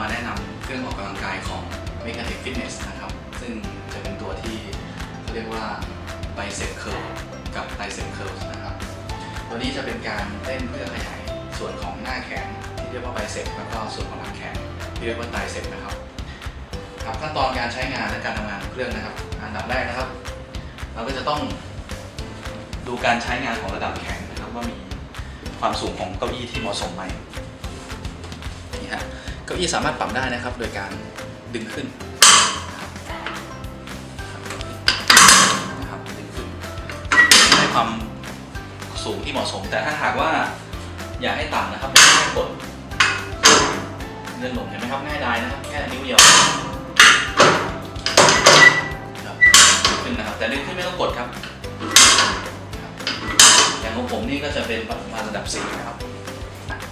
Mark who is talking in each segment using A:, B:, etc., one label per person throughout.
A: มาแนะนำเครื่องออกกำลังกายของ m e c h a n i c Fitness นะครับ ซึ่งจะเป็นตัวที่เขาเรียกว่า Bicep Curl กับ Tricep Curl นะครับ ตัวนี้จะเป็นการเล่นเพื่อขยายส่วนของหน้าแขนที่เรียกว่า Bicep แล้วก็ส่วนของหลังแขนที่เรียกว่า Tricep นะครับครับขั้นตอนการใช้งานและการทำงานของเครื่องนะครับ อันดับแรกนะครับ เราก็จะต้องดูการใช้งานของระดับแขนนะครับว่ามีความสูงของเก้าอี้ที่เหมาะสมไหม เก้าอี้สามารถปรับได้นะครับ โดยการดึงขึ้นนะครับดึงขึ้นให้ความสูงที่เหมาะสม แต่ถ้าหากว่าอยากให้ต่ำนะครับเป็นแค่กดเลื่อนลงเห็นไหมครับง่ายดายนะครับ แค่นิ้วเดียวครับดึงขึ้นนะครับแต่ดึงขึ้นไม่ต้องกดครับอย่างของผมนี่ก็จะเป็นประมาณระดับ4นะครับ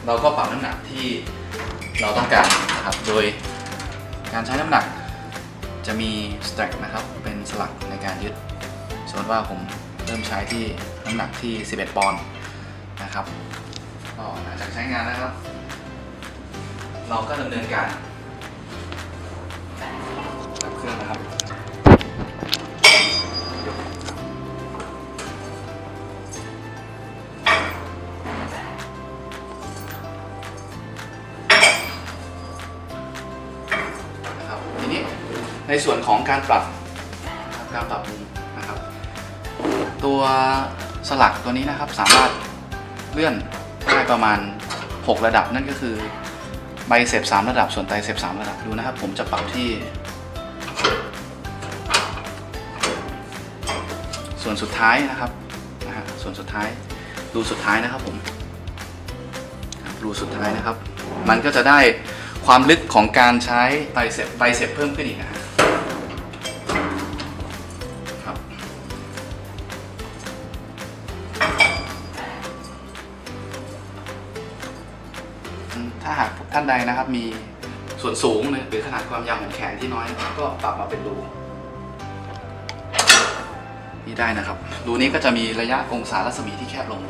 A: เราก็ปรับน้ำหนักที่ เราต้องการนะครับ โดยการใช้น้ำหนักจะมีสแต็กนะครับ เป็นสลักในการยึด สมมติว่าผมเริ่มใช้ที่น้ำหนักที่ 11 ปอนด์นะครับก็หลังจากใช้งานนะครับ เราก็ดำเนินการดับเครื่องนะครับ ในส่วนของการปรับการปรับมุมนะครับ ตัวสลักตัวนี้นะครับสามารถเลื่อนได้ประมาณ 6 ระดับนั่นก็คือไบเซป3ระดับส่วนไตเซป3ระดับดูนะครับ ผมจะปรับที่ ส่วนสุดท้ายนะครับนะฮะส่วนสุดท้ายรูสุดท้ายนะครับผมรูสุดท้ายนะครับ มันก็จะได้ความลึกของการใช้ไบเซปไบเซปเพิ่มขึ้นอีกนะฮะาหากท่านใดนะครับ มีส่วนสูงหรือขนาดความยาวของแขนที่น้อย ก็ปรับมาเป็นรูนี่ได้นะครับ รูนี้ก็จะมีระยะองศารัศมีที่แคบลง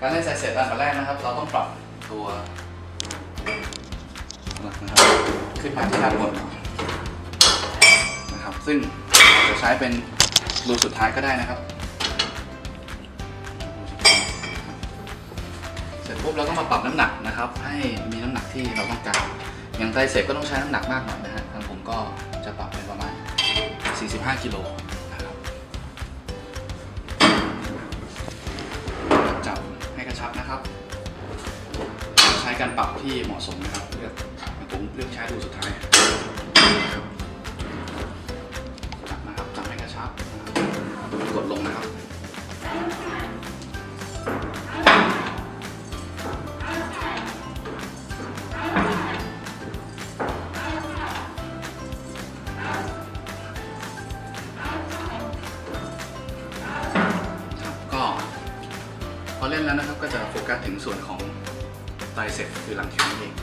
A: การเล่นไซเสร็จอันดับแรกนะครับ เราต้องปรับตัว ขึ้นมาที่ด้านบนนะครับ ซึ่งจะใช้เป็นรูสุดท้ายก็ได้นะครับ เสร็จปุ๊บเราก็มาปรับน้ำหนักนะครับ ให้มีน้ำหนักที่เราต้องการ อย่างไตเสพก็ต้องใช้น้ำหนักมากหน่อยนะฮะทางผมก็จะปรับเป็นประมาณ 45 กิโลนะครับจับให้กระชับนะครับ ใช้การปรับที่เหมาะสมนะครับเลือก ผมเลือกใช้ดูสุดท้ายจับนะครับจับให้กระชับกดลงนะครับจับก็พอเล่นแล้วนะครับก็จะโฟกัสถึงส่วนของไตรเซปคือหลังแขนนั่นเอง